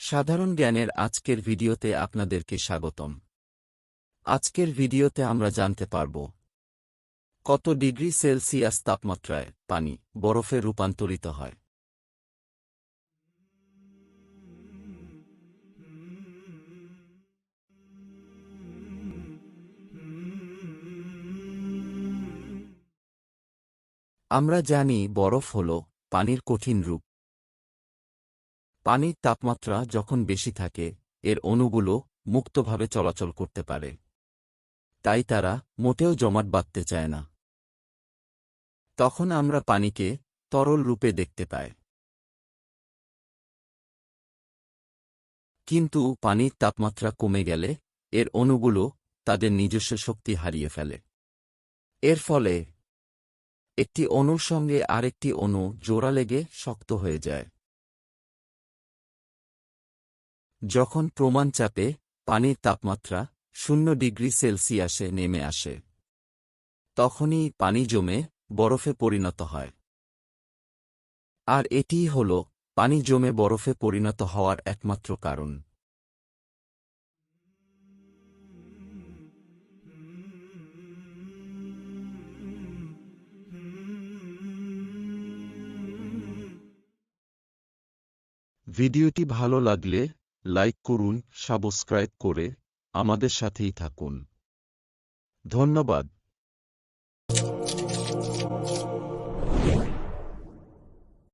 সাধারণ জ্ঞানের আজকের ভিডিওতে আপনাদেরকে স্বাগতম। আজকের ভিডিওতে আমরা জানতে পারব, কত ডিগ্রি সেলসিয়াস তাপমাত্রায় পানি বরফে রূপান্তরিত হয়। আমরা জানি বরফ হল পানির কঠিন রূপ। পানির তাপমাত্রা যখন বেশি থাকে, এর অণুগুলো মুক্তভাবে চলাচল করতে পারে। তাই তারা মোটেও জমাট বাঁধতে চায় না। তখন আমরা পানিকে তরল রূপে দেখতে পাই। কিন্তু পানির তাপমাত্রা কমে গেলে, এর অণুগুলো তাদের নিজস্ব শক্তি হারিয়ে ফেলে। এর ফলে একটি অণুর সঙ্গে আরেকটি অণু জোড়া লেগে শক্ত হয়ে যায়। যখন প্রমাণ চাপে, পানির তাপমাত্রা শূন্য ডিগ্রি সেলসিয়াসে নেমে আসে। তখনই পানি জমে, বরফে পরিণত হয়। আর এটিই হল, পানি জমে বরফে পরিণত হওয়ার একমাত্র কারণ। ভিডিওটি ভালো লাগলে লাইক করুন সাবস্ক্রাইব করে আমাদের সাথেই থাকুন। ধন্যবাদ।